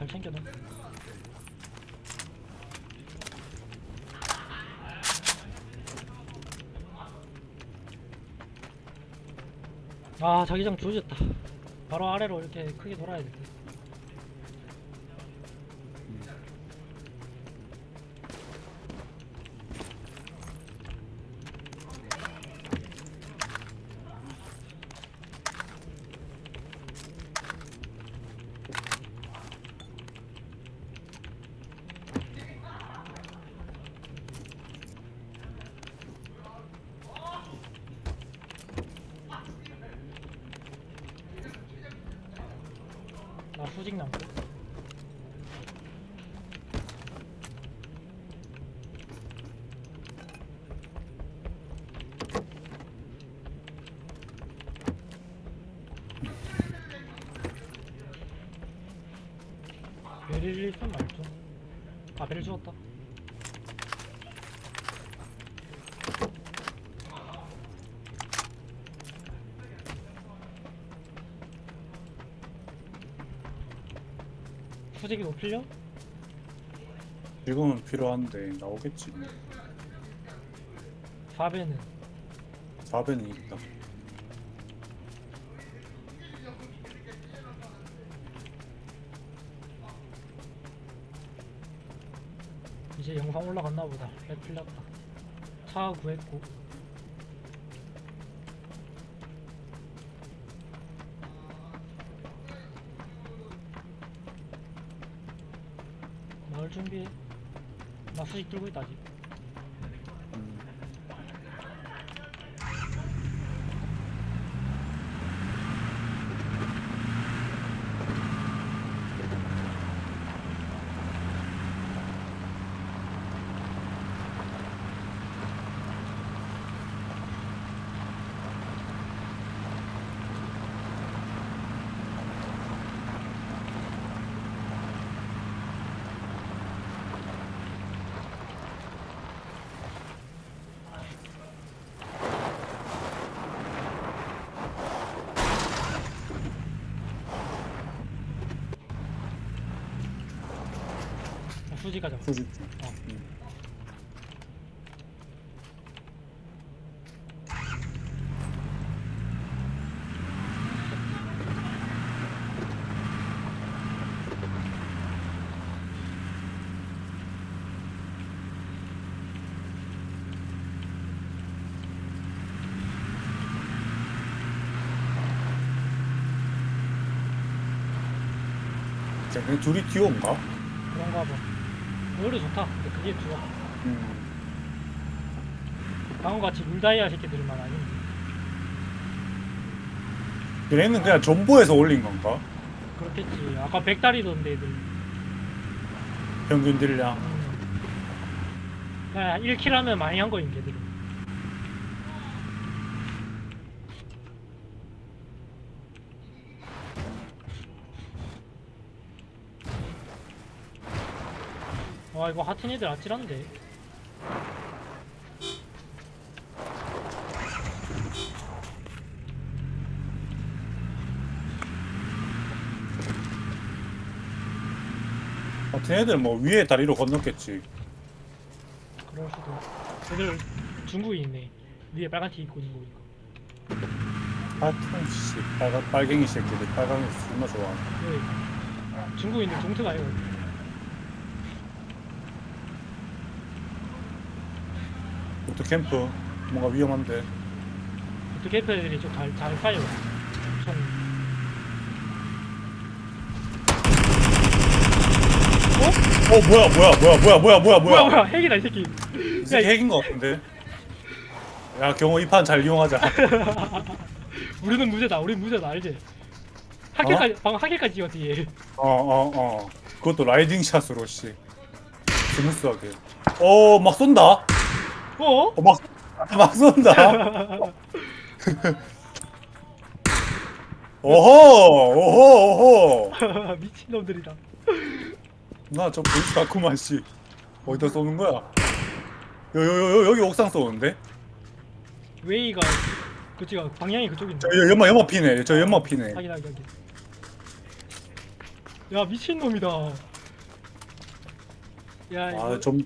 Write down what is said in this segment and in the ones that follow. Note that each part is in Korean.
잘 챙겨놔. 아 자기장 조졌다. 바로 아래로 이렇게 크게 돌아야 돼. 수직. 베릴 1분 말죠. 아 베릴 죽었다. 수직이 높일려? 지금은 필요한데 나오겠지 4배는 4배는 있다 이제 영상 올라갔나 보다. 렉 풀렸다. 차 구했고. 마을 준비해. 나 수직 들고 있다 아직. 음. 나 수직 가자. 수직 어. 음. 쟤네 둘이 듀오인가? 그런가 봐. 오히려 좋다. 근데 그게 좋아. 음. 방금같이 룰다이아 새끼들만 아닌데. 얘네는 그냥 전부에서 올린 건가? 그렇겠지. 아까 백다리던데 애들. 평균 딜량 음. 야, 1킬 하면 많이 한 거임, 걔들은. 와, 이거 하틴 애들 아찔한데. 같은 애들 뭐 위에 다리로 건넜겠지 그럴 수도. 애들 중국에 있네. 위에 빨간 티 입고 있는 거 보니까. 하여튼 씨 빨간 빨갱이 새끼들 빨강이 존나 좋아 여기. 중국인들 동트가 아니고. 보트 캠프 뭔가 위험한데 어떻게 애들이 좀 잘, 잘 싸요. 총. 어 뭐야 뭐야 뭐야 뭐야 뭐야 뭐야 뭐야, 뭐야, 핵이다, 이 새끼. 이 새끼 핵인 거 같은데 야 경호 이 판 잘 이용하자 우리는 무죄다. 우린 무죄다. 알지? 하킬까지 방금 하킬까지 찍어 뒤에. 어어어 그것도 라이딩 샷으로 씨 스무스하게 어막 쏜다 어? 어 막 막 쏜다. 오호 오호 오호 미친 놈들이다. 나 저 보이스 다쿠만 씨. 어디다 쏘는 거야? 여여여 여기 옥상 쏘는데? 웨이가 그치가 방향이 그쪽인데. 저 여- 연마 연마 피네. 저 연마 피네. 확인 확인 확인. 야 미친 놈이다. 야 이거 아 좀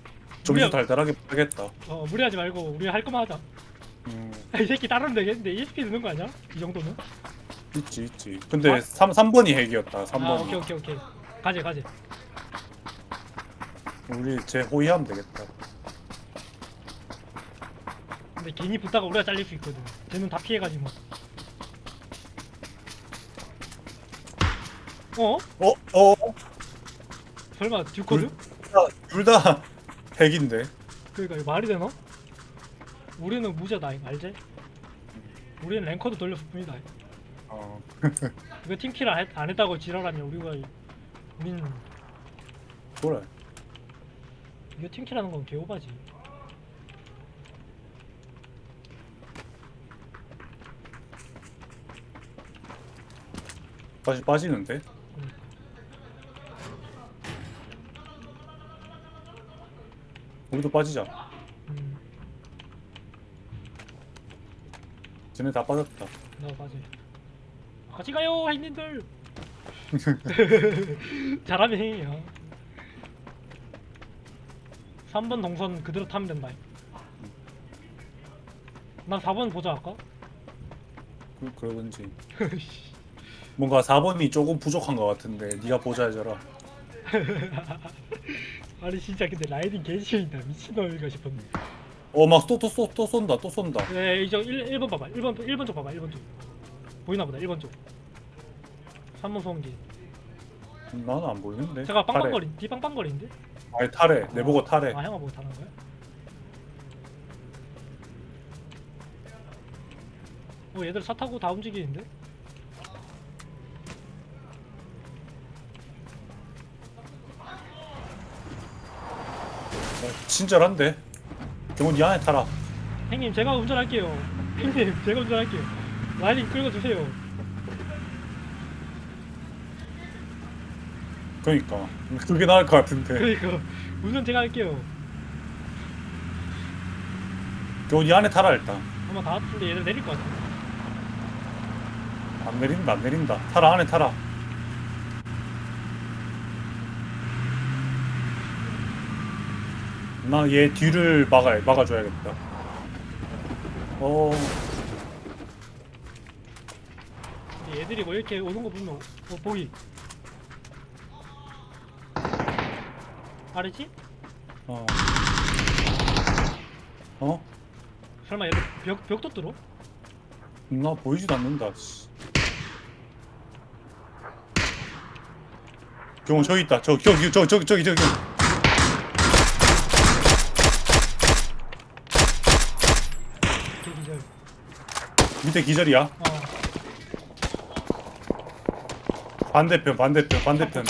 좀 우리가- 달달하게 하겠다. 어, 무리하지 말고 우리 할 거만 하자 음 야, 이 새끼 따르면 되겠는데 ESP 드는 거 아니야? 이 정도는? 있지 있지. 근데 아? 삼 3번이 핵이었다. 3번. 아 오케이 오케이 오케이 가재 가재 우리 제 호위하면 되겠다. 근데 괜히 붙다가 우리가 잘릴 수 있거든 쟤는 다 피해가지 뭐 어? 어? 어? 설마 듀코드? 둘 다 핵인데. 그러니까 이거 말이 되나? 우리는 무죄다 이거 알지? 우리는 랭커도 돌렸을 뿐이다 어. 이거 팀킬 안, 했, 안 했다고 지랄하냐 우리가 우리는 그래. 이거 팀킬하는 건 개오바지 다시 빠지는데? 우리도 빠지자. 음, 쟤네 다 빠졌다. 나 맞아 같이 가요 하이님들 잘하면 해요 3번 동선 그대로 타면 된다 난 4번 보자 할까? 그, 그러든지. 뭔가 4번이 조금 부족한 것 같은데 네가 보자 해줘라. 아니 진짜 근데 라이딩 개시인다 미친놈인가 싶었네 어막 또또또 또 쏜다 또 쏜다. 네 이제 1, 1번 봐봐 1번 1번 쪽 봐봐 1번 쪽 보이나 보다 1번 쪽 3번 소음기 나는 안 보이는데. 제가 타래. 빵빵거리 뒤 빵빵거리는데? 아니 타래. 내 보고 타래. 아 형아 보고 타는 거야? 어 얘들 차 타고 다 움직이는데? 친절한데. 경훈 이 안에 타라. 형님 제가 운전할게요 형님 제가 운전할게요 라이딩 끌고 주세요 그러니까 그게 나을 것 같은데. 그러니까 운전 제가 할게요 경훈 이 안에 타라 일단. 아마 다 왔는데 얘들 내릴 것 같아 안 내린다 안 내린다. 타라 안에 타라. 나 얘 뒤를 막아 막아줘야겠다. 어 얘들이 뭐 이렇게 오는 거 보면 어 보기 알지? 어. 어? 설마 얘들 벽, 벽도 뚫어? 나 보이지도 않는다. 씨. 경호 저기 있다. 저 저기 저기 저기 저기절 밑에 기절이야. 어 반대편 반대편 반대편.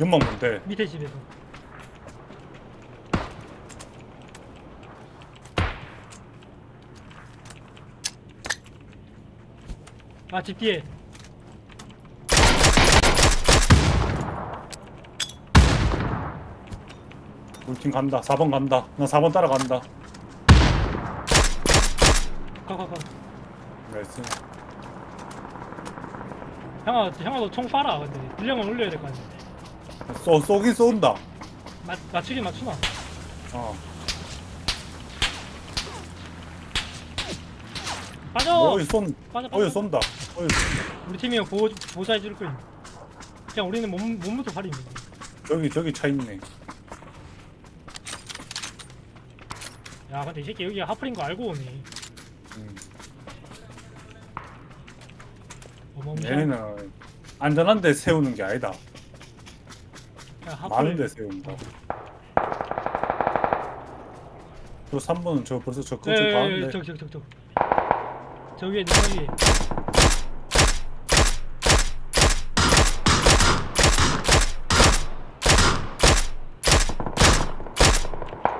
연막 뭔데? 밑에 집에서 아 집 뒤에 우리 팀 간다. 4번 간다. 나 4번 따라간다. 가가가 나이스. 형아 형아 너총 쏴라 근데 딜량은 올려야 될 거 아니야 쏘 쏘긴 쏜다. 맞, 맞추긴 맞추나 어. 빠져 어이 쏜. 빠져 어이 빠져 쏜다. 어이 쏜다. 우리 팀이 형 보호, 보호자 해 줄 거임 그냥 우리는 몸, 몸부터 살이 있는 거야 저기 저기 차 있네. 야 근데 이 새끼 여기가 하플인 거 알고 음. 어마무시한 얘네는 안전한 데 세우는 게 아니다. 하플 많은 데 세운다. 저 3번은 저 벌써 저 근처 가는데. 저기 저기 저기 저기 저 위에 누가 위에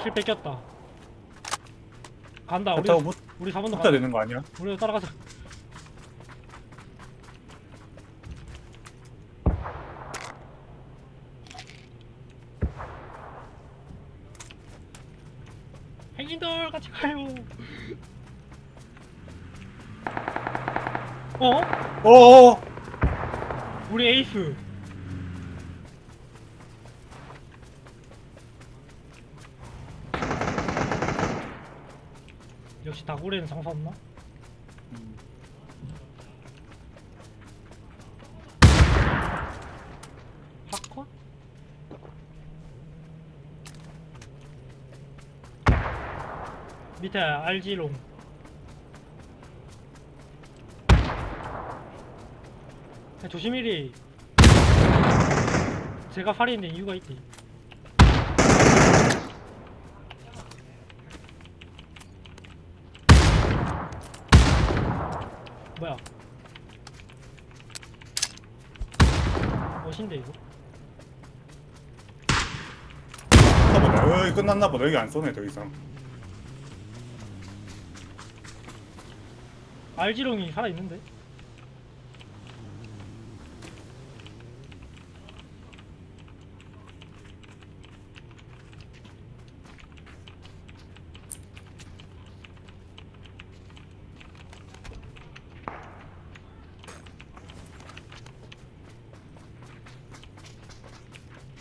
킬 뺏겼다 간다 우리 못 우리 4번 도 붙어야 간다 되는 거 아니야? 우리도 따라가자 행인들 같이 가요 어? 어어 우리 에이스. 역시 다고래는 장사 없나? 핫컷? 밑에 알지롱 야, 조심히리 제가 살인된 이유가 있지 뭐야? 멋인데 이거? 끝났나 보다 여기 끝났나 보다. 여기 안 쏘네 더 이상. 알지롱이 살아있는데?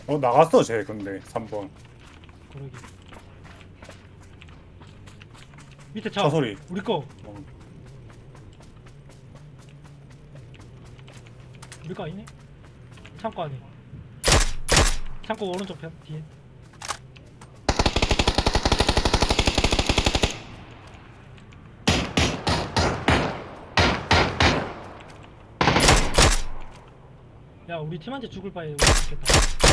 어 나갔어 쟤 근데 3번. 그러게. 밑에 차. 차 소리. 우리 거. 어. 우리 거 아니네? 창고 안에. 창고 오른쪽 편 뒤에. 야 우리 팀한테 죽을 바에 우리 죽겠다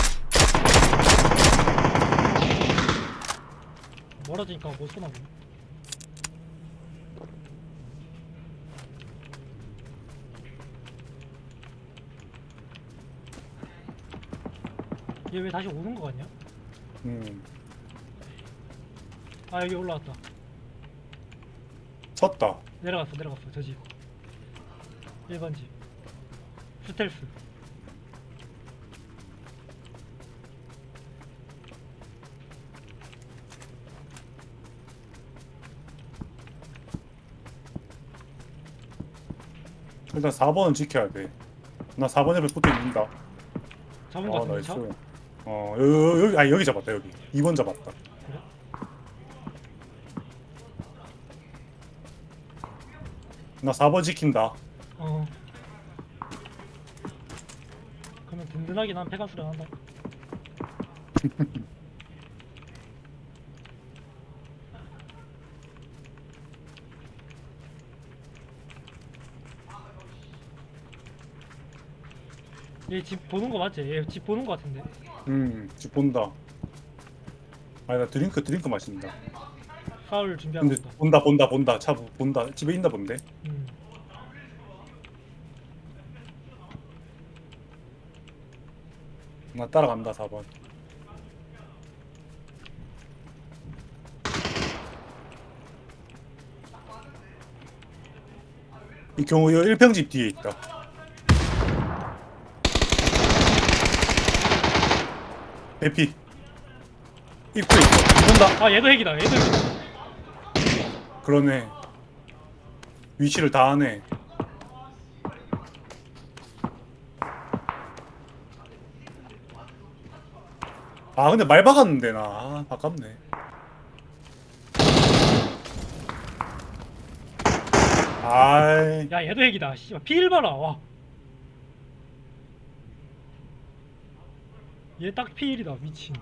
멀어지니까 못 쏘나 보네. 얘 왜 다시 오는 거 같냐? 음 아 여기 올라왔다. 섰다. 내려갔어 내려갔어. 저 집. 1번 집. 스텔스 일단 4번은 지켜야 돼나 4번 옆에 붙어 있는다. 잡은 거 아 같은데 나이스. 차? 어 여기, 여기 아 여기 잡았다 여기. 2번 잡았다. 그래? 나 4번 지킨다. 어. 그러면 든든하게 난 배가 수련한다 얘 집 보는 거 맞지? 얘 집 보는 거 같은데. 음집 본다. 아니 나 드링크 드링크 마신다. 파울 준비하고 근데 있다. 본다 본다 본다. 차 보- 본다. 집에 있나 본데? 음. 나 따라간다 4번. 이 경우 이 1평집 뒤에 있다 대피. 입구에 있다 본다. 아 얘도 핵이다. 얘도 핵이다. 그러네. 위치를 다 하네. 아 근데 말 박았는데 나. 아, 아깝네. 아이. 야 얘도 핵이다. 씨발 피 1봐라. 와. 얘 딱피 1이다 미친